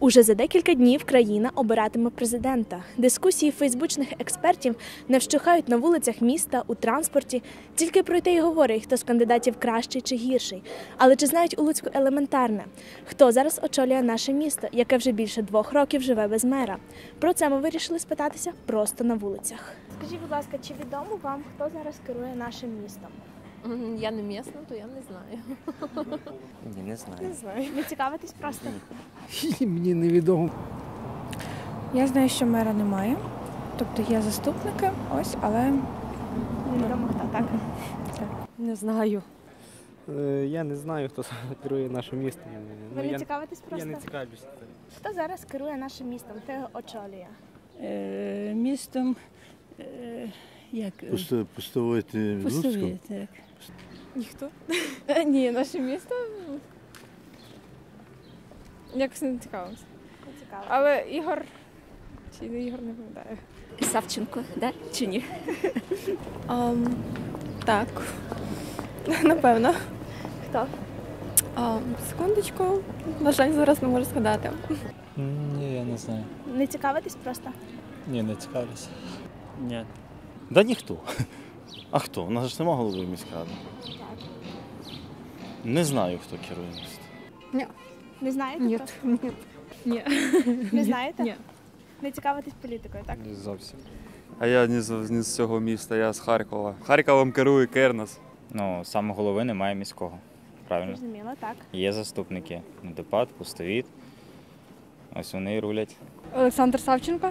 Уже за декілька днів країна обиратиме президента. Дискусії фейсбучних експертів не вщухають на вулицях міста, у транспорті. Тільки про те й говорять, хто з кандидатів кращий чи гірший. Але чи знають у Луцьку елементарне? Хто зараз очолює наше місто, яке вже більше двох років живе без мера? Про це ми вирішили спитатися просто на вулицях. Скажіть, будь ласка, чи відомо вам, хто зараз керує нашим містом? Я не місна, то я не знаю. Ні, не знаю. знаю. Не цікавитесь просто? Мені невідомо. Я знаю, що мера немає. Тобто є заступники, ось, але Невідомо хто так. Не знаю. Е, Я не знаю, хто керує нашим містом. Ви не я, цікавитесь я просто? не цікавлюся. Хто зараз керує нашим містом? Його очолює? Е, містом е, як е, Пусто, пустовити в Луцьку? Пустові, так. Ніхто? Е, Ні, наше місто. ну, Якось не цікавимося. Не цікаво. Але Ігор. Чи не Ігор не пам'ятаю. Савченко, да? чи ні? так. Напевно. Хто? секундочку. На жаль, зараз не можу згадати. Ні, я не знаю. Не цікавитесь просто? Ні, не цікавлюся. Ні. Да ніхто. А хто? У нас ж нема голови міськради. Не знаю, хто керує містом. Не знаєте? Ні. просто? Ні. Не знаєте? Ні. Не цікавитесь політикою, так? Не зовсім. А я не з, не з цього міста, я з Харкова. Харковом керує Кернес. Ну, саме голови немає міського. Правильно? Зрозуміло, так. Є заступники. Депат, пустовіт. Ось вони і рулять. Олександр Савченко.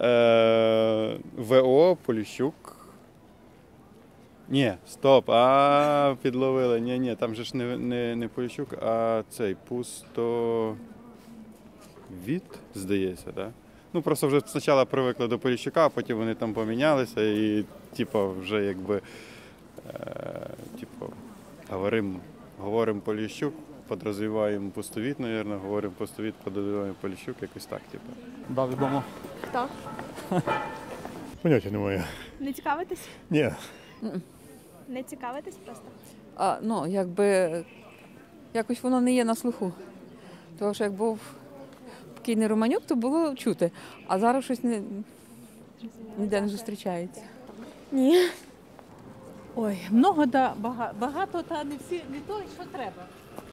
Е, ВО, Поліщук. Ні, стоп, а підловили. Ні, ні, там же ж не, не, не Поліщук, а цей пусто. Від, здається, так? Да? Ну просто вже спочатку привикли до Поліщука, а потім вони там помінялися і, типу, вже якби е, типу, говоримо говорим Поліщук, подразуміваємо пустовіт, мабуть, говоримо пустовіт, подразуміваємо Поліщук, якось так, типу. Да, відомо. Хто? Поняття немає. Не цікавитесь? Ні. Не цікавитесь просто? А, ну, якби якось воно не є на слуху. Тому що як був покійний Романюк, то було чути. А зараз щось не, ніде не зустрічається. Ні. Ой, много да, бага- багато, та не всі, не то, що треба.